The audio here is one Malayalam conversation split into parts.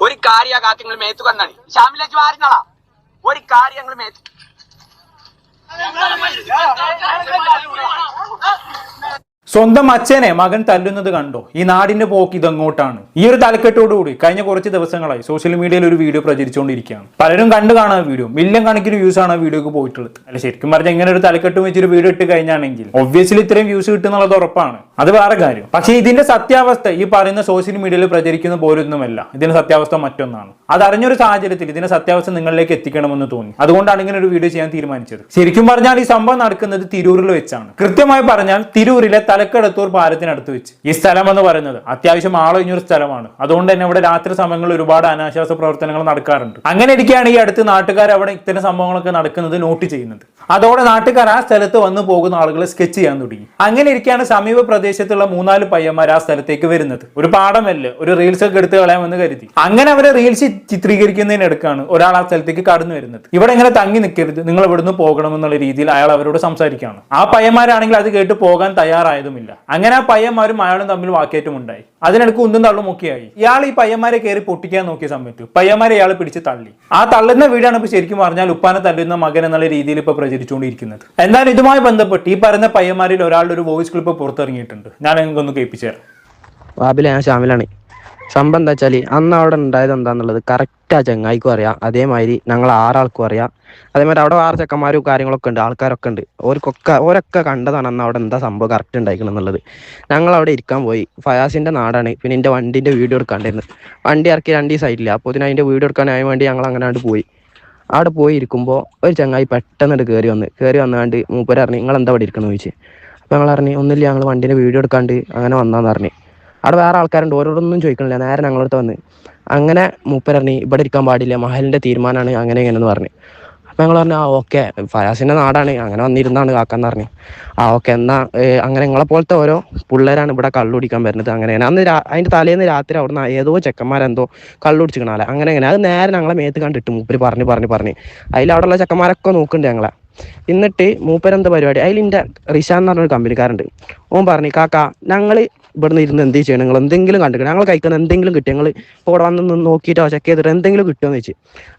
ഒരു കാര്യ കാക്കങ്ങൾ മേത്തു കണ്ണാണ് ശ്യാമിലെ ജ്വാരിനാളാ ഒരു കാര്യങ്ങൾ മേത്തു സ്വന്തം അച്ഛനെ മകൻ തല്ലുന്നത് കണ്ടോ? ഈ നാടിന്റെ പോക്ക് ഇതങ്ങോട്ടാണ്? ഈ ഒരു തലക്കെട്ടോടുകൂടി കഴിഞ്ഞ കുറച്ച് ദിവസങ്ങളായി സോഷ്യൽ മീഡിയയിൽ ഒരു വീഡിയോ പ്രചരിച്ചുകൊണ്ടിരിക്കുകയാണ്. പലരും കണ്ടു കാണാൻ വീഡിയോ മില്യൺ കണക്കിന് വ്യൂസ് ആണ് ആ വീഡിയോക്ക് പോയിട്ടുള്ളത്. അല്ല ശരിക്കും പറഞ്ഞാൽ ഇങ്ങനെ ഒരു തലക്കെട്ടും വെച്ചൊരു വീഡിയോ ഇട്ട് കഴിഞ്ഞാണെങ്കിൽ ഒബ്വിയസ്ലി ഇത്രയും വ്യൂസ് കിട്ടുന്നുള്ളത് ഉറപ്പാണ്. അത് വേറെ കാര്യം. പക്ഷേ ഇതിന്റെ സത്യാവസ്ഥ ഈ പറയുന്ന സോഷ്യൽ മീഡിയയിൽ പ്രചരിക്കുന്ന പോലൊന്നുമല്ല. ഇതിന്റെ സത്യാവസ്ഥ മറ്റൊന്നാണ്. അത് അറിഞ്ഞൊരു സാഹചര്യത്തിൽ ഇതിന്റെ സത്യാവസ്ഥ നിങ്ങളിലേക്ക് എത്തിക്കണമെന്ന് തോന്നി. അതുകൊണ്ടാണ് ഇങ്ങനെ ഒരു വീഡിയോ ചെയ്യാൻ തീരുമാനിച്ചത്. ശരിക്കും പറഞ്ഞാൽ ഈ സംഭവം നടക്കുന്നത് തിരൂരിൽ വെച്ചാണ്. കൃത്യമായി പറഞ്ഞാൽ തിരൂരിലെ തലക്കടത്തൂർ പാലത്തിനടുത്ത് വെച്ച്. ഈ സ്ഥലം എന്ന് പറയുന്നത് അത്യാവശ്യം ആളൊഴിഞ്ഞൊരു സ്ഥലമാണ്. അതുകൊണ്ട് തന്നെ ഇവിടെ രാത്രി സമയങ്ങളിൽ ഒരുപാട് അനാശ്വാസ പ്രവർത്തനങ്ങൾ നടക്കാറുണ്ട്. അങ്ങനെ ഇരിക്കുകയാണ് ഈ അടുത്ത് നാട്ടുകാർ അവിടെ ഇത്തരം സംഭവങ്ങളൊക്കെ നടക്കുന്നത് നോട്ട് ചെയ്യുന്നത്. അതോടെ നാട്ടുകാർ ആ സ്ഥലത്ത് വന്നു പോകുന്ന ആളുകളെ സ്കെച്ച് ചെയ്യാൻ തുടങ്ങി. അങ്ങനെ ഇരിക്കുകയാണ് സമീപ പ്രദേശത്തുള്ള മൂന്നാൽ പയ്യന്മാർ ആ സ്ഥലത്തേക്ക് വരുന്നത്. ഒരു പാടമല്ല ഒരു റീൽസ് ഒക്കെ എടുത്ത് കളയാമെന്ന് കരുതി. അങ്ങനെ അവരെ റീൽസ് ചിത്രീകരിക്കുന്നതിനെടുക്കാണ് ഒരാൾ ആ സ്ഥലത്തേക്ക് കടന്നു വരുന്നത്. ഇവിടെ ഇങ്ങനെ തങ്ങി നിൽക്കരുത് നിങ്ങൾ ഇവിടുന്ന് പോകണമെന്നുള്ള രീതിയിൽ അയാൾ അവരോട് സംസാരിക്കുകയാണ്. ആ പയ്യന്മാരാണെങ്കിൽ അത് കേട്ട് പോകാൻ തയ്യാറായതുമില്ല അങ്ങനെ ആ പയ്യന്മാരും അയാളും തമ്മിൽ വാക്കേറ്റം ഉണ്ടായി അതിനിടക്ക് ഉന്തും തള്ളും ഒക്കെയായി. ഇയാൾ ഈ പയ്യന്മാരെ കയറി പൊട്ടിക്കാൻ നോക്കിയ സമയത്ത് പയ്യന്മാരെ ഇയാൾ പിടിച്ച് തള്ളി. ആ തള്ളുന്ന വീടാണ് ഇപ്പൊ ശരിക്കും പറഞ്ഞാൽ ഉപ്പാനെ തള്ളുന്ന മകൻ എന്നുള്ള രീതിയിൽ ഇപ്പൊ പ്രചരിച്ചുകൊണ്ടിരിക്കുന്നത്. എന്നാൽ ഇതുമായി ബന്ധപ്പെട്ട് ഈ പറയുന്ന പയ്യന്മാരിൽ ഒരാളുടെ ഒരു വോയിസ് ക്ലിപ്പ് പുറത്തിറങ്ങിയിട്ടുണ്ട്. ഞാൻ നിങ്ങൾക്കൊന്ന് കേൾപ്പിച്ചു തരാം. ഞാൻ ഷാമിലാണ് സംഭവം എന്താ വെച്ചാൽ അന്ന് അവിടെ ഉണ്ടായത് എന്താന്നുള്ളത് കറക്റ്റ് ആ ചങ്ങായിക്കും അറിയാം. അതേമാതിരി ഞങ്ങൾ ആറാൾക്കും അറിയാം. അതേമാതിരി അവിടെ ആറ് ചെക്കന്മാരും കാര്യങ്ങളൊക്കെ ഉണ്ട് ആൾക്കാരൊക്കെ ഉണ്ട്. ഓർക്കൊക്കെ ഓരൊക്കെ കണ്ടതാണ് അന്ന് അവിടെ എന്താ സംഭവം കറക്റ്റ് ഉണ്ടായിരിക്കണം എന്നുള്ളത്. ഞങ്ങൾ അവിടെ ഇരിക്കാൻ പോയി. ഫയാസിന്റെ നാടാണ്. പിന്നെ എന്റെ വണ്ടിന്റെ വീഡിയോ എടുക്കാണ്ടായിരുന്നു. വണ്ടി ഇറക്കി രണ്ട് ദിവസമായിട്ടില്ല അപ്പോൾ ഇതിന് അതിന്റെ വീഡിയോ എടുക്കാനായി വേണ്ടി ഞങ്ങൾ അങ്ങനെ അങ്ങോട്ട് പോയി. അവിടെ പോയി ഇരിക്കുമ്പോൾ ഒരു ചങ്ങായി പെട്ടെന്ന് കയറി വന്ന്. കയറി വന്നാണ്ട് മൂപ്പര് പറഞ്ഞു നിങ്ങൾ എന്താ അവിടെ ഇരിക്കണമെന്ന് ചോദിച്ചു. അപ്പോൾ ഞങ്ങൾ പറഞ്ഞു ഒന്നുമില്ല ഞങ്ങൾ വണ്ടീന്റെ വീഡിയോ എടുക്കാണ്ട് അങ്ങനെ വന്നാന്ന് പറഞ്ഞു. അവിടെ വേറെ ആൾക്കാരുണ്ട് ഓരോടൊന്നും ചോദിക്കണില്ല. നേരെ ഞങ്ങളടുത്ത് വന്ന് അങ്ങനെ മൂപ്പരറിഞ്ഞ് ഇവിടെ ഇരിക്കാൻ പാടില്ല മഹലിന്റെ തീരുമാനമാണ് അങ്ങനെ ഇങ്ങനെയെന്ന് പറഞ്ഞു. അപ്പം ഞങ്ങൾ പറഞ്ഞു ആ ഓക്കെ ഫയാസിന്റെ നാടാണ് അങ്ങനെ വന്നിരുന്നാണ് കാക്കാന്ന് പറഞ്ഞു. ആ ഓക്കെ എന്നാ ഏ, അങ്ങനെ നിങ്ങളെ പോലത്തെ ഓരോ പിള്ളേരാണ് ഇവിടെ കള്ളുടിക്കാൻ വരുന്നത് അങ്ങനെ അന്ന് അതിന്റെ തലേന്ന് രാത്രി അവിടുന്ന് ഏതോ ചെക്കന്മാരെന്തോ കള്ളുടിച്ചിക്കണാലെ അങ്ങനെ അങ്ങനെ അത് നേരെ ഞങ്ങളെ മേത്ത് കണ്ടിട്ട് മൂപ്പര് പറഞ്ഞു പറഞ്ഞു പറഞ്ഞു. അതിൽ അവിടെയുള്ള ചെക്കന്മാരൊക്കെ നോക്കുന്നുണ്ട് ഞങ്ങളെ. എന്നിട്ട് മൂപ്പരെന്താ പരിപാടി? അതിൽ എന്റെ റിഷാൻ എന്ന് പറഞ്ഞൊരു കമ്പനിക്കാരുണ്ട്. ഓൻ പറഞ്ഞു കാക്ക ഞങ്ങൾ ഇവിടുന്ന് ഇരുന്ന് എന്ത് ചെയ്യണം? നിങ്ങൾ എന്തെങ്കിലും കണ്ടിക്കണം ഞങ്ങൾ കഴിക്കുന്ന എന്തെങ്കിലും കിട്ടി. ഞങ്ങൾ ഇപ്പോൾ ഇവിടെ വന്ന് നോക്കിയിട്ടോ ചെക്ക് ചെയ്തിട്ട് എന്തെങ്കിലും കിട്ടുമെന്ന് വെച്ച്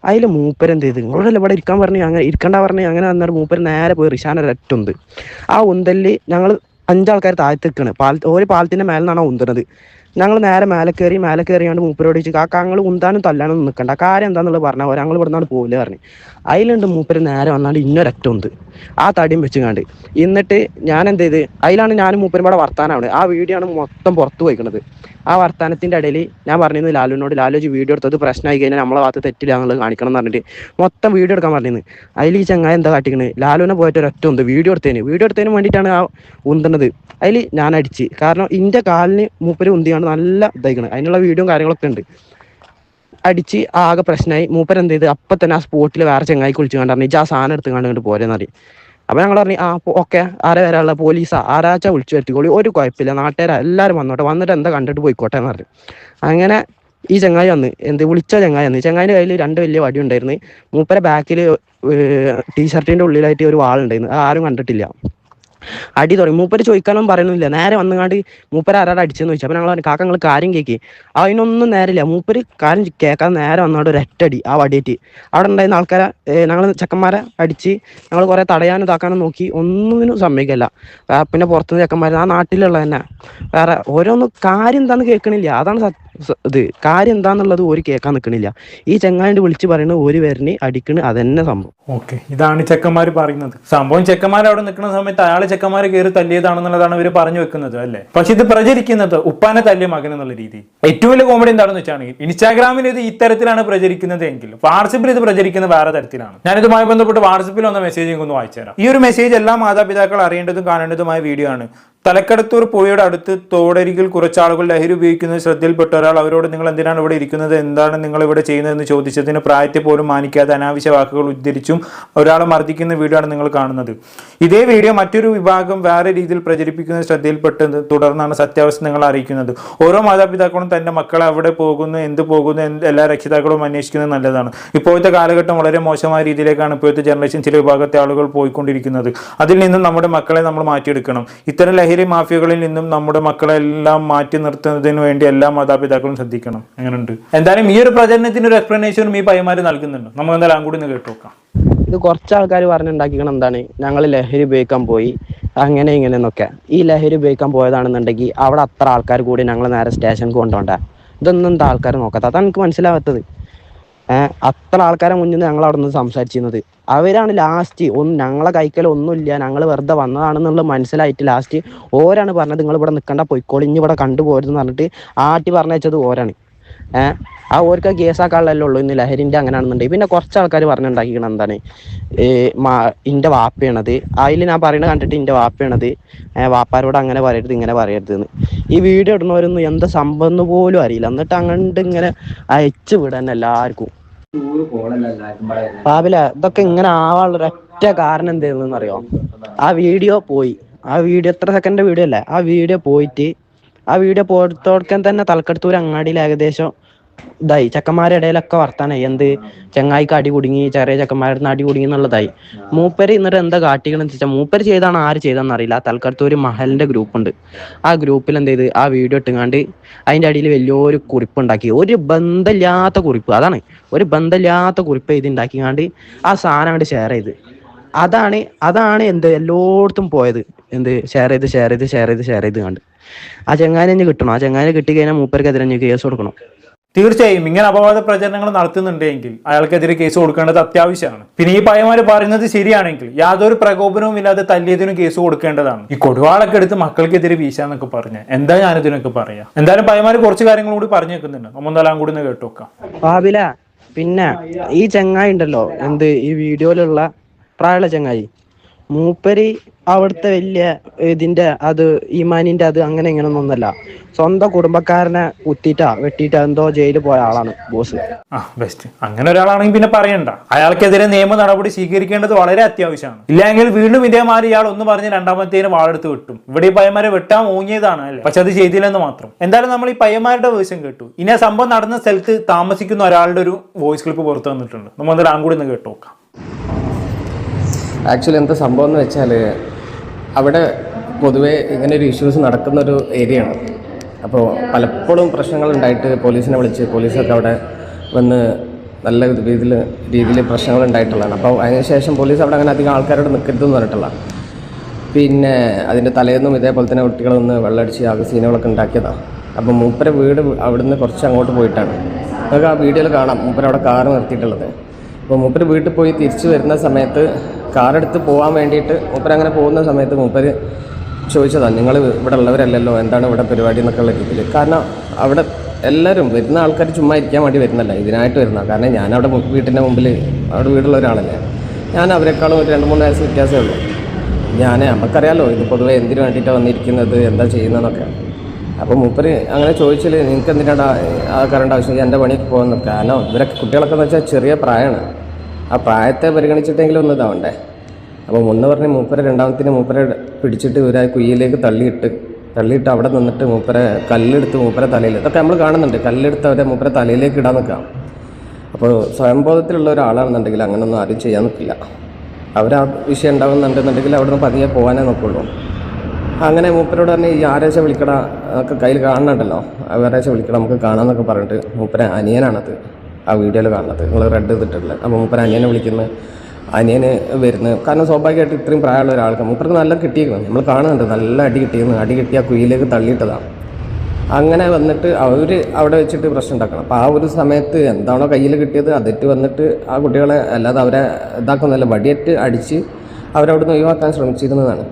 അതിൽ മൂപ്പര് എന്ത് ചെയ്ത്? നിങ്ങളോടല്ല ഇവിടെ ഇരിക്കാൻ പറഞ്ഞു? അങ്ങനെ ഇരിക്കണ്ട പറഞ്ഞു അങ്ങനെ വന്നിട്ട് മൂപ്പര് നേരെ പോയി റിഷാൻ ഒരൊറ്റ ഉണ്ട്. ആ ഉന്തലിൽ ഞങ്ങൾ അഞ്ചാൾക്കാർ താഴത്ത് നിൽക്കണ് പാൽ ഒരു പാലത്തിന്റെ മേലെ നിന്നാണ് ഉന്തുന്നത്. ഞങ്ങൾ നേരെ മേലെ കയറി മേലെ കയറിയാണ്ട് മൂപ്പരോട് ചോദിച്ചു കാക്ക ഞങ്ങൾ ഉന്താനും തല്ലാനും നിൽക്കണ്ട കാര്യം എന്താണെന്നുള്ളത് പറഞ്ഞാൽ ഓരോ ഞങ്ങൾ ഇവിടെ നിന്നാണ് പോകില്ല പറഞ്ഞു. അതിലുണ്ട് മൂപ്പര് നേരെ വന്നാണ്ട് ഇന്നൊരറ്റ ഉണ്ട് ആ തടിയും വെച്ച് കണ്ട് എന്നിട്ട് ഞാൻ എന്ത് ചെയ്ത് അതിലാണ് ഞാനും മൂപ്പരും കൂടെ വർത്താനാണ് ആ വീഡിയോ ആണ് മൊത്തം പുറത്തു പോയിക്കണത്. ആ വർത്താനത്തിന്റെ ഇടയിൽ ഞാൻ പറഞ്ഞിരുന്നു ലാലുവിനോട് ലാലുജി വീഡിയോ എടുത്തത് പ്രശ്നമായി കഴിഞ്ഞാൽ നമ്മളെ ഭാഗത്ത് തെറ്റില്ല എന്നുള്ളത് കാണിക്കണം എന്ന് പറഞ്ഞിട്ട് മൊത്തം വീഡിയോ എടുക്കാൻ പറഞ്ഞിരുന്നു. അതിൽ ഈ ചങ്ങായി എന്താ കാട്ടിക്കണ്? ലാലുവിനെ പോയിട്ട് ഒരൊറ്റ ഉണ്ട് വീഡിയോ എടുത്തതിന്. വീഡിയോ എടുത്തതിന് വേണ്ടിയിട്ടാണ് ആ ഉന്തണത് അതിൽ ഞാൻ അടിച്ച്. കാരണം ഇന്റെ കാലിന് മൂപ്പര് ഉന്തിയാണ് നല്ല ഇതായിക്കണ്. അതിനുള്ള വീഡിയോയും കാര്യങ്ങളൊക്കെ ഉണ്ട്. അടിച്ച് ആകെ പ്രശ്നമായി. മൂപ്പരെന്ത് ചെയ്ത്? അപ്പം തന്നെ ആ സ്പോട്ടിൽ വേറെ ചങ്ങായി കുളിച്ച് കണ്ടറിഞ്ഞ് ആ സാധനം എടുത്ത് കണ്ടുകൊണ്ട് ഇങ്ങോട്ട് അപ്പൊ ഞങ്ങൾ പറഞ്ഞു ആ ഓക്കെ. ആരെ വരാനുള്ള പോലീസാ. ആരാച്ച വിളിച്ചു വരുത്തിക്കോളി. ഒരു കുഴപ്പമില്ല. നാട്ടുകാരാ എല്ലാവരും വന്നോട്ടെ. വന്നിട്ട് എന്താ കണ്ടിട്ട് പോയിക്കോട്ടെ എന്ന് പറഞ്ഞു. അങ്ങനെ ഈ ചെങ്ങായി വന്ന് എന്ത് വിളിച്ച ചെങ്ങായി വന്ന്. ചെങ്ങായിന്റെ കയ്യിൽ രണ്ട് വലിയ വടി ഉണ്ടായിരുന്നു. മൂപ്പരെ ബാക്കിൽ ടീഷർട്ടിന്റെ ഉള്ളിലായിട്ട് ഒരു വാളുണ്ടായിരുന്നു. അത് ആരും കണ്ടിട്ടില്ല. അടി തുടങ്ങി. മൂപ്പര് ചോദിക്കാനൊന്നും പറയുന്നില്ല. നേരെ വന്നുകാണ്ട് മൂപ്പര് ആരാടെ അടിച്ചെന്ന് ചോദിച്ചു. അപ്പൊ ഞങ്ങൾ പറഞ്ഞു കാക്ക നിങ്ങൾ കാര്യം കേക്കി. അതിനൊന്നും നേരില്ല മൂപ്പര് കാര്യം കേൾക്കാൻ നേരെ വന്നാണ്ട് ഒരു ഒറ്റടി ആ വടിയേറ്റ്. അവിടെ ഉണ്ടായിരുന്ന ആൾക്കാരെ ഞങ്ങൾ ചെക്കന്മാരെ അടിച്ച് ഞങ്ങൾ കുറെ തടയാനും ഇതാക്കാനും നോക്കി. ഒന്നിനും സമ്മതിക്കല്ല. പിന്നെ പുറത്തുനിന്ന് ചെക്കന്മാർ ആ നാട്ടിലുള്ള തന്നെ. വേറെ ഓരോന്നും കാര്യം എന്താന്ന് കേൾക്കണില്ല. അതാണ് ഇത് കാര്യം എന്താന്നുള്ളത് ഒരു കേൾക്കാൻ നിൽക്കണില്ല ഈ ചെങ്ങായിട്ട് വിളിച്ച് പറയുന്നത് ഒരു പേരിന് അടിക്കണ് അതന്നെ സംഭവം. ഓക്കെ. ഇതാണ് ചെക്കന്മാർ പറയുന്നത്. സംഭവം ചെക്കന്മാർ അവിടെ നിൽക്കുന്ന സമയത്ത് അയാൾ ചെക്കന്മാരെ കയറി തല്ലിയതാണെന്നുള്ളതാണ് ഇവർ പറഞ്ഞു വെക്കുന്നത് അല്ലേ? പക്ഷെ ഇത് പ്രചരിക്കുന്നത് ഉപ്പാനെ തല്ലിയ മകൻ എന്നുള്ള രീതി. ഏറ്റവും വലിയ കോമഡി എന്താണെന്ന് വെച്ചാണെങ്കിൽ ഇൻസ്റ്റാഗ്രാമിൽ ഇത് ഇത്തരത്തിലാണ് പ്രചരിക്കുന്നത് എങ്കിൽ വാട്സപ്പിൽ ഇത് പ്രചരിക്കുന്നത് വേറെ തരത്തിലാണ്. ഞാൻ ഇതുമായി ബന്ധപ്പെട്ട് വാട്സപ്പിൽ വന്ന മെസ്സേജ് ഒന്ന് വായിച്ചു തരാം. ഈ ഒരു മെസ്സേജ് എല്ലാ മാതാപിതാക്കൾ അറിയേണ്ടതും കാണേണ്ടതുമായ വീഡിയോ ആണ്. തലക്കടത്തൂർ പുഴയുടെ അടുത്ത് തോടരികിൽ കുറച്ചാളുകൾ ലഹരി ഉപയോഗിക്കുന്നത് ശ്രദ്ധയിൽപ്പെട്ട ഒരാൾ അവരോട് നിങ്ങൾ എന്തിനാണ് ഇവിടെ ഇരിക്കുന്നത്? എന്താണ് നിങ്ങൾ ഇവിടെ ചെയ്യുന്നതെന്ന് ചോദിച്ചതിന് പ്രായത്തെ പോലും മാനിക്കാതെ അനാവശ്യ വാക്കുകൾ ഉദ്ധരിച്ചും ഒരാളെ മർദ്ദിക്കുന്ന വീഡിയോ ആണ് നിങ്ങൾ കാണുന്നത്. ഇതേ വീഡിയോ മറ്റൊരു വിഭാഗം വേറെ രീതിയിൽ പ്രചരിപ്പിക്കുന്നത് ശ്രദ്ധയിൽപ്പെട്ടത് തുടർന്നാണ് സത്യാവസ്ഥ നിങ്ങൾ അറിയിക്കുന്നത്. ഓരോ മാതാപിതാക്കളും തന്റെ മക്കളെ അവിടെ പോകുന്നു എന്ത് പോകുന്നു എല്ലാ രക്ഷിതാക്കളും അന്വേഷിക്കുന്നത് നല്ലതാണ്. ഇപ്പോഴത്തെ കാലഘട്ടം വളരെ മോശമായ രീതിയിലേക്കാണ് ഇപ്പോഴത്തെ ജനറേഷൻ ചില വിഭാഗത്തെ ആളുകൾ പോയിക്കൊണ്ടിരിക്കുന്നത്. അതിൽ നിന്നും നമ്മുടെ മക്കളെ നമ്മൾ മാറ്റിയെടുക്കണം. ഇത്തരം മാഫിയകളിൽ നിന്നും നമ്മുടെ മക്കളെല്ലാം മാറ്റി നിർത്തുന്നതിന് വേണ്ടി എല്ലാ മാതാപിതാക്കളും ശ്രദ്ധിക്കണം. എങ്ങനെയുണ്ട് എന്തായാലും ഈ ഒരു പ്രചരണത്തിന് ഒരു എക്സ്പ്ലനേഷനും ഈ പയ്യന്മാര് നൽകുന്നുണ്ട്. നമുക്ക് എന്തായാലും കൂടി ഒന്ന് കേട്ടു നോക്കാം. ഇത് കുറച്ച് ആൾക്കാർ പറഞ്ഞുണ്ടാക്കിക്കണം എന്താണ്? ഞങ്ങൾ ലഹരി ഉപയോഗിക്കാൻ പോയി. അങ്ങനെ ഇങ്ങനെ എന്നൊക്കെ ഈ ലഹരി ഉപയോഗിക്കാൻ പോയതാണെന്നുണ്ടെങ്കിൽ അവിടെ അത്ര ആൾക്കാർ കൂടി ഞങ്ങൾ നേരെ സ്റ്റേഷനിൽ കൊണ്ടുപോണ്ട ഇതൊന്നും ആൾക്കാർ നോക്കാത്ത? അതാണ് എനിക്ക് മനസ്സിലാവാത്തത്. അത്ര ആൾക്കാരെ മുന്നിൽ നിന്ന് ഞങ്ങൾ അവിടെ നിന്ന് സംസാരിച്ചിരുന്നത്. അവരാണ് ലാസ്റ്റ് ഒന്നും ഞങ്ങളെ കൈക്കൽ ഒന്നുമില്ല ഞങ്ങൾ വെറുതെ വന്നതാണെന്നുള്ള മനസ്സിലായിട്ട് ലാസ്റ്റ് ഓരാണ് പറഞ്ഞത് നിങ്ങൾ ഇവിടെ നിൽക്കണ്ട പൊയ്ക്കോളി ഇനി ഇവിടെ കണ്ടുപോരുതെന്ന് പറഞ്ഞിട്ട് ആട്ടി പറഞ്ഞത് ഓരാണ്. ഏഹ് ആ ഓർക്ക് കേസാക്കാനുള്ളല്ലേ ഉള്ളൂ. ഇന്ന് ലഹരിന്റെ അങ്ങനെയാണെന്നുണ്ടെങ്കിൽ പിന്നെ കുറച്ച് ആൾക്കാർ പറഞ്ഞുണ്ടാക്കിക്കണം എന്താണ്? ഇന്റെ വാപ്പയാണത്. അതിൽ ഞാൻ പറയുന്നത് കണ്ടിട്ട് ഇന്റെ വാപ്പയാണത്. വാപ്പാരോട് അങ്ങനെ പറയരുത് ഇങ്ങനെ പറയരുത് എന്ന് ഈ വീഡിയോ ഇടുന്നവരൊന്നും എന്താ സംഭവം എന്ന് പോലും അറിയില്ല. എന്നിട്ട് അങ്ങോട്ട് ഇങ്ങനെ അയച്ചു വിടാൻ എല്ലാവർക്കും. പാപില ഇതൊക്കെ ഇങ്ങനെ ആവാനുള്ള ഒറ്റ കാരണം എന്തായിരുന്നു അറിയോ? ആ വീഡിയോ പോയി. ആ വീഡിയോ എത്ര സെക്കൻഡ് വീഡിയോ അല്ലേ? ആ വീഡിയോ പോയിട്ട് ആ വീഡിയോ പോയത്തോടക്കാൻ തന്നെ തലക്കെടുത്തൂർ അങ്ങാടിയിൽ ഏകദേശം ഇതായി. ചെക്കന്മാരുടെ ഇടയിലൊക്കെ വർത്താനായി എന്ത്? ചെങ്ങായിക്ക് അടി കുടുങ്ങി ചെറിയ ചെക്കന്മാരുടെ നിന്ന് അടി കുടുങ്ങി എന്നുള്ളതായി. മൂപ്പര് എന്നിട്ട് എന്താ കാട്ടിക്കണെന്ന് വെച്ചാൽ മൂപ്പര് ചെയ്താണ് ആര് ചെയ്തെന്ന് അറിയില്ല. തൽക്കാലത്ത് ഒരു മഹലിന്റെ ഗ്രൂപ്പ് ഉണ്ട്. ആ ഗ്രൂപ്പിൽ എന്ത് ചെയ്ത്? ആ വീഡിയോ ഇട്ടുങ്ങാണ്ട് അതിന്റെ അടിയിൽ വലിയൊരു കുറിപ്പ് ഉണ്ടാക്കി ഒരു ബന്ധമില്ലാത്ത കുറിപ്പ്. അതാണ്. ഒരു ബന്ധമില്ലാത്ത കുറിപ്പ് ഇത് ഉണ്ടാക്കിക്കാണ്ട് ആ സാധനം അങ്ങോട്ട് ഷെയർ ചെയ്ത്. അതാണ് അതാണ് എന്ത്? എല്ലായിടത്തും പോയത്. എന്ത്? ഷെയർ ചെയ്ത് ഷെയർ ചെയ്ത് ഷെയർ ചെയ്ത് ഷെയർ ചെയ്ത് കണ്ട്. ആ ചെങ്ങാനെ കിട്ടണം. ആ ചെങ്ങാനെ കിട്ടി കഴിഞ്ഞാൽ മൂപ്പർക്ക് എതിരെ കേസ് കൊടുക്കണം. തീർച്ചയായും ഇങ്ങനെ അപവാദ പ്രചരണങ്ങൾ നടത്തുന്നുണ്ടെങ്കിൽ അയാൾക്കെതിരെ കേസ് കൊടുക്കേണ്ടത് അത്യാവശ്യമാണ്. പിന്നെ ഈ പയ്യന്മാര് പറയുന്നത് ശരിയാണെങ്കിൽ യാതൊരു പ്രകോപനവും ഇല്ലാതെ തല്ലിയതിനും കേസ് കൊടുക്കേണ്ടതാണ്. ഈ കൊടുവാളൊക്കെ എടുത്ത് മക്കൾക്കെതിരെ വീശാന്നൊക്കെ പറഞ്ഞ്. എന്താ ഞാനിതിനൊക്കെ പറയാ? എന്തായാലും പയ്യന്മാര് കുറച്ച് കാര്യങ്ങൾ കൂടി പറഞ്ഞു വെക്കുന്നുണ്ട്. എന്തായാലും കൂടി ഒന്ന് കേട്ടു നോക്കാം. പിന്നെ ഈ ചങ്ങായി ഉണ്ടല്ലോ എന്ത് ഈ വീഡിയോയിലുള്ള പ്രായമുള്ള ചെങ്ങായി. മൂപ്പര് അവിടുത്തെ വലിയ ഇതിന്റെ അത് ഈമാനിന്റെ അത് അങ്ങനെ ഇങ്ങനെ ഒന്നല്ല. സ്വന്തം കുടുംബക്കാരനെ കുത്തിയിട്ടാ വെട്ടിയിട്ടാ എന്തോ ജയിലിൽ പോയ ആളാണ് ബോസ്. ആ ബെസ്റ്റ് അങ്ങനെ ഒരാളാണെങ്കിൽ പിന്നെ പറയണ്ട. അയാൾക്കെതിരെ നിയമ നടപടി സ്വീകരിക്കേണ്ടത് വളരെ അത്യാവശ്യമാണ്. ഇല്ലെങ്കിൽ വീണ്ടും ഇതേമാതിരി ഇയാൾ ഒന്ന് പറഞ്ഞ് രണ്ടാമത്തേന് വാളെടുത്ത് വിട്ടും. ഇവിടെ ഈ പയ്യന്മാരെ വെട്ടാൻ ഓങ്ങിയതാണ് അല്ലേ? പക്ഷെ അത് ചെയ്തില്ലെന്ന് മാത്രം. എന്തായാലും നമ്മൾ ഈ പയ്യന്മാരുടെ വേഴ്സം കേട്ടു. ഇനി ആ സംഭവം നടന്ന സ്ഥലത്ത് താമസിക്കുന്ന ഒരാളുടെ ഒരു വോയിസ് ക്ലിപ്പ് പുറത്തു വന്നിട്ടുണ്ട്. നമ്മൾ അത് കൂടി ഒന്ന് കേട്ടു നോക്കാം. ആക്ച്വലി എന്താ സംഭവം എന്ന് വെച്ചാൽ അവിടെ പൊതുവേ ഇങ്ങനെ ഒരു ഇഷ്യൂസ് നടക്കുന്ന ഒരു ഏരിയയാണ് അപ്പോൾ പലപ്പോഴും പ്രശ്നങ്ങൾ ഉണ്ടായിട്ട് പോലീസിനെ വിളിച്ച് പോലീസൊക്കെ അവിടെ വന്ന് നല്ല രീതിയിൽ രീതിയിൽ പ്രശ്നങ്ങൾ ഉണ്ടായിട്ടുള്ളതാണ് അപ്പോൾ അതിനുശേഷം പോലീസ് അവിടെ അങ്ങനെ അധികം ആൾക്കാരോട് നിൽക്കരുതെന്ന് പറഞ്ഞിട്ടുള്ള. പിന്നെ അതിന്റെ തലേന്നും ഇതേപോലെ തന്നെ കുട്ടികൾ ഒന്ന് വെള്ളമടിച്ച് ആകെ സീനുകളൊക്കെ ഉണ്ടാക്കിയതാണ് അപ്പോൾ മൂപ്പരെ വീട് അവിടുന്ന് കുറച്ച് അങ്ങോട്ട് പോയിട്ടാണ്. നമുക്ക് ആ വീഡിയോയിൽ കാണാം. മൂപ്പര അവിടെ കാറ് നിർത്തിയിട്ടുള്ളത്. അപ്പോൾ മൂപ്പര് വീട്ടിൽ പോയി തിരിച്ചു വരുന്ന സമയത്ത് കാറെടുത്ത് പോകാൻ വേണ്ടിയിട്ട് മൂപ്പര് അങ്ങനെ പോകുന്ന സമയത്ത് മൂപ്പര് ചോദിച്ചതാണ് നിങ്ങൾ ഇവിടെ ഉള്ളവരല്ലല്ലോ എന്താണ് ഇവിടെ പരിപാടി എന്നൊക്കെ ഉള്ള രീതിയിൽ കാരണം അവിടെ എല്ലാവരും വരുന്ന ആൾക്കാർ ചുമ്മാ ഇരിക്കാൻ വേണ്ടി വരുന്നല്ല ഇതിനായിട്ട് വരുന്ന. കാരണം ഞാനവിടെ അവിടെ വീട്ടിന്റെ മുമ്പിൽ അവിടെ വീടുള്ള ഒരാളല്ലേ. ഞാൻ അവരെക്കാളും ഒരു രണ്ട് മൂന്ന് വയസ്സ് വ്യത്യാസമേ ഉള്ളൂ. ഞാൻ നമുക്കറിയാലോ ഇത് പൊതുവേ എന്തിനു വേണ്ടിയിട്ടാണ് വന്നിരിക്കുന്നത് എന്താ ചെയ്യുന്നതെന്നൊക്കെ. അപ്പോൾ മൂപ്പര് അങ്ങനെ ചോദിച്ചാൽ നിങ്ങൾക്ക് എന്തിനാണ് ആ കറണ്ട് ആവശ്യം? എന്റെ പണിയൊക്കെ പോകുന്നു. കാരണം ഇവരൊക്കെ കുട്ടികളൊക്കെ എന്ന് വെച്ചാൽ ചെറിയ പ്രായമാണ് ആ പ്രായത്തെ പരിഗണിച്ചിട്ടെങ്കിലും ഒന്ന് ഇതാവണ്ടേ? അപ്പോൾ മുന്ന് പറഞ്ഞ് മൂപ്പരെ രണ്ടാമത്തിന് മൂപ്പരെ പിടിച്ചിട്ട് ഇവരെ ആ കുയ്യിലേക്ക് തള്ളിയിട്ട് തള്ളിയിട്ട് അവിടെ നിന്നിട്ട് മൂപ്പരെ കല്ലെടുത്ത് മൂപ്പരെ തലയിൽ ഇതൊക്കെ നമ്മൾ കാണുന്നുണ്ട്. കല്ലെടുത്ത് അവരെ മൂപ്പരെ തലയിലേക്ക് ഇടാൻ നിൽക്കാം അപ്പോൾ സ്വയംബോധത്തിലുള്ള ഒരാളാണെന്നുണ്ടെങ്കിൽ അങ്ങനെയൊന്നും ആരും ചെയ്യാൻ നിൽക്കില്ല അവർ ആ വിഷയം ഉണ്ടാകുന്നുണ്ടെന്നുണ്ടെങ്കിൽ അവിടെ നിന്ന് പതിയെ പോകാനേ നോക്കുള്ളൂ. അങ്ങനെ മൂപ്പരോട് പറഞ്ഞ് ഈ ആരാഴ്ച വിളിക്കട ഒക്കെ കയ്യിൽ കാണണ്ടല്ലോ ആരാഴ്ച വിളിക്കട നമുക്ക് കാണാമെന്നൊക്കെ പറഞ്ഞിട്ട് മൂപ്പര അനിയനാണത് ആ വീഡിയോയിൽ കാണുന്നത്. നിങ്ങൾ റെഡ് ചെയ്തിട്ടുള്ളത് അപ്പോൾ മൂപ്പര അനിയനെ വിളിക്കുന്നത് അനിയന് വരുന്നത് കാരണം സ്വാഭാവികമായിട്ട് ഇത്രയും പ്രായമുള്ള ഒരാൾക്ക് മൂപ്പർക്ക് നല്ല കിട്ടിയിരിക്കുന്നു നമ്മൾ കാണുന്നുണ്ട്. നല്ല അടി കിട്ടിയിരുന്നു അടി കിട്ടി ആ കുയിലേക്ക് തള്ളിയിട്ടതാണ് അങ്ങനെ വന്നിട്ട് അവർ അവിടെ വെച്ചിട്ട് പ്രശ്നം ഉണ്ടാക്കണം. അപ്പോൾ ആ ഒരു സമയത്ത് എന്താണോ കയ്യിൽ കിട്ടിയത് അതിട്ട് വന്നിട്ട് ആ കുട്ടികളെ അല്ലാതെ അവരെ ഇതാക്കുന്നതല്ല വടിയേറ്റ് അടിച്ച് അവരവിടുന്ന് ഒഴിവാക്കാൻ ശ്രമിച്ചിരുന്നതാണ്.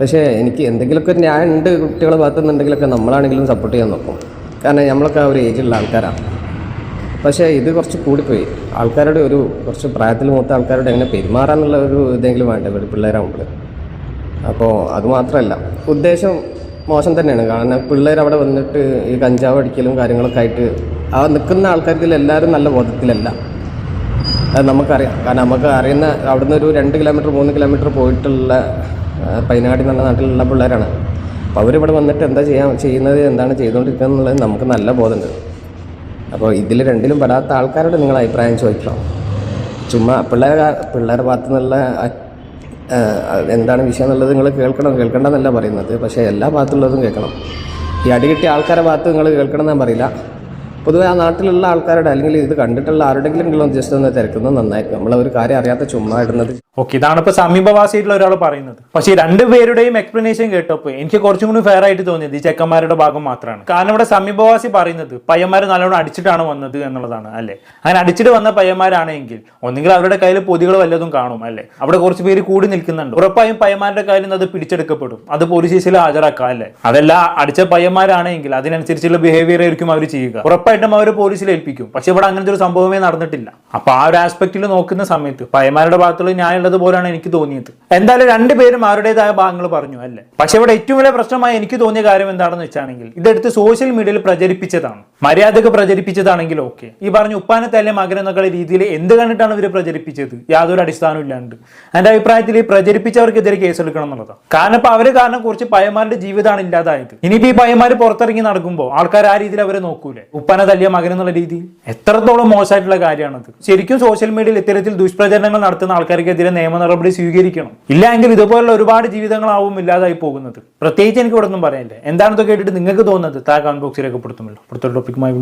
പക്ഷേ എനിക്ക് എന്തെങ്കിലുമൊക്കെ ന്യായം ഉണ്ട് കുട്ടികളെ ഭാഗത്തുനിന്നുണ്ടെങ്കിലൊക്കെ നമ്മളാണെങ്കിലും സപ്പോർട്ട് ചെയ്യാൻ നോക്കും. കാരണം നമ്മളൊക്കെ ആ ഒരു ഏജിലുള്ള ആൾക്കാരാണ് പക്ഷേ ഇത് കുറച്ച് കൂടിപ്പോയി. ആൾക്കാരുടെ ഒരു കുറച്ച് പ്രായത്തിൽ മൂത്ത ആൾക്കാരോട് എങ്ങനെ പെരുമാറാന്നുള്ള ഒരു ഇതെങ്കിലും വേണ്ടേ? പിള്ളേരാകുമ്പോൾ അപ്പോൾ അത് മാത്രമല്ല. ഉദ്ദേശം മോശം തന്നെയാണ്. കാരണം പിള്ളേർ അവിടെ വന്നിട്ട് ഈ കഞ്ചാവ് അടിക്കലും കാര്യങ്ങളൊക്കെ ആയിട്ട് ആ നിൽക്കുന്ന ആൾക്കാർക്ക് എല്ലാവരും നല്ല ബോധത്തിലല്ല. അത് നമുക്കറിയാം. കാരണം നമുക്ക് അറിയുന്ന അവിടുന്ന് ഒരു രണ്ട് കിലോമീറ്റർ മൂന്ന് കിലോമീറ്റർ പോയിട്ടുള്ള പൈനാടി എന്നുള്ള നാട്ടിലുള്ള പിള്ളേരാണ്. അപ്പോൾ അവരിവിടെ വന്നിട്ട് എന്താ ചെയ്യാൻ ചെയ്യുന്നത് എന്താണ് ചെയ്തുകൊണ്ടിരിക്കുന്നത് എന്നുള്ളത് നമുക്ക് നല്ല ബോധമുണ്ട്. അപ്പോൾ ഇതിൽ രണ്ടിലും പെടാത്ത ആൾക്കാരോട് നിങ്ങൾ അഭിപ്രായം ചോദിക്കണം. ചുമ്മാ പിള്ളേരെ പിള്ളേരുടെ ഭാഗത്തു നിന്നുള്ള എന്താണ് വിഷയം എന്നുള്ളത് നിങ്ങൾ കേൾക്കണം. കേൾക്കണ്ടെന്നല്ല പറയുന്നത്. പക്ഷേ എല്ലാ ഭാഗത്തുള്ളതും കേൾക്കണം. ഈ അടി കിട്ടിയ ആൾക്കാരുടെ ഭാഗത്ത് നിങ്ങൾ കേൾക്കണം എന്നാൽ പറയില്ല. പൊതുവെ ആ നാട്ടിലുള്ള ആൾക്കാരുടെ അല്ലെങ്കിൽ ഇത് കണ്ടിട്ടുള്ള ആരുടെങ്കിലും ജസ്റ്റ് ഒന്ന് തിരക്കുന്നത് നന്നായിരിക്കും. നമ്മൾ ഒരു കാര്യം അറിയാത്ത ചുമ്മാ ഇടുന്നത്. ഓക്കെ ഇതാണ് ഇപ്പൊ സമീപവാസിയായിട്ടുള്ള ഒരാൾ പറയുന്നത്. പക്ഷേ രണ്ടുപേരുടെയും എക്സ്പ്ലനേഷൻ കേട്ടപ്പോൾ എനിക്ക് കുറച്ചും കൂടി ഫെയർ ആയിട്ട് തോന്നിയത് ഈ ചെക്കന്മാരുടെ ഭാഗം മാത്രമാണ് കാരണം ഇവിടെ സമീപവാസി പറയുന്നത് പയ്യന്മാർ നല്ലോണം അടിച്ചിട്ടാണ് വന്നത് എന്നുള്ളതാണ് അല്ലേ? അങ്ങനെ അടിച്ചിട്ട് വന്ന പയ്യന്മാരാണെങ്കിൽ ഒന്നുകിൽ അവരുടെ കയ്യിൽ പൊതികൾ വല്ലതും കാണും അല്ലേ? അവിടെ കുറച്ച് പേര് കൂടി നിൽക്കുന്നുണ്ട്. ഉറപ്പായും പയ്യന്മാരുടെ കയ്യിൽ നിന്ന് അത് പിടിച്ചെടുക്കപ്പെടും. അത് പോലീസ് സ്റ്റേഷനിൽ ഹാജരാക്കാം അല്ലേ? അതല്ല അടിച്ച പയ്യന്മാരാണെങ്കിൽ അതിനനുസരിച്ചുള്ള ബിഹേവിയർ ആയിരിക്കും അവർ ചെയ്യുക. ഉറപ്പായിട്ടും അവർ പോലീസിൽ ഏൽപ്പിക്കും. പക്ഷെ ഇവിടെ അങ്ങനത്തെ ഒരു സംഭവമേ നടന്നിട്ടില്ല. അപ്പൊ ആ ഒരു ആസ്പെക്റ്റിൽ നോക്കുന്ന സമയത്ത് പയ്യന്മാരുടെ ഭാഗത്തുള്ള ന്യായമുള്ളത് പോലെയാണ് എനിക്ക് തോന്നിയത്. എന്തായാലും രണ്ടുപേരും അവരുടേതായ ഭാഗങ്ങൾ പറഞ്ഞു അല്ലേ? പക്ഷെ ഇവിടെ ഏറ്റവും വലിയ പ്രശ്നമായി എനിക്ക് തോന്നിയ കാര്യം എന്താണെന്ന് വെച്ചാണെങ്കിൽ ഇതെടുത്ത് സോഷ്യൽ മീഡിയയിൽ പ്രചരിപ്പിച്ചതാണ്. മര്യാദയ്ക്ക് പ്രചരിപ്പിച്ചതാണെങ്കിൽ ഓക്കെ ഈ പറഞ്ഞ ഉപ്പാനെ തല്ലെ മകൻ എന്നൊക്കെ രീതിയിൽ എന്ത് കണ്ടിട്ടാണ് ഇവർ പ്രചരിപ്പിച്ചത്? യാതൊരു അടിസ്ഥാനവും ഇല്ലാണ്ട്. എന്റെ അഭിപ്രായത്തിൽ ഈ പ്രചരിപ്പിച്ചവർക്കെതിരെ കേസെടുക്കണം എന്നുള്ളതാണ്. കാരണം ഇപ്പൊ അവർ കാരണം കുറച്ച് പയ്യന്മാരുടെ ജീവിതമാണ് ഇല്ലാതായത്. ഇനിയിപ്പോ ഈ പയ്യന്മാർ പുറത്തിറങ്ങി നടക്കുമ്പോൾ ആൾക്കാർ ആ രീതിയിൽ അവരെ നോക്കൂലേ? ഉപ്പനെ തല്ലിയ മകൻ എന്നുള്ള രീതിയിൽ എത്രത്തോളം മോശമായിട്ടുള്ള കാര്യമാണത്. ശരിക്കും സോഷ്യൽ മീഡിയയിൽ ഇത്തരത്തിൽ ദുഷ്പ്രചരണങ്ങൾ നടത്തുന്ന ആൾക്കാർക്കെതിരെ നിയമ നടപടി സ്വീകരിക്കണം. ഇല്ലെങ്കിൽ ഇതുപോലുള്ള ഒരുപാട് ജീവിതങ്ങളാവും ഇല്ലാതായി പോകുന്നത്. പ്രത്യേകിച്ച് എനിക്ക് ഇവിടെ ഒന്നും പറയാനില്ല. എന്താണെന്നൊക്കെ കേട്ടിട്ട് നിങ്ങൾക്ക് തോന്നുന്നത്? താ കമന്റ് ബോക്സിൽ രേഖപ്പെടുത്തുമല്ലോ. അടുത്ത ടോപ്പിക്കുമായി.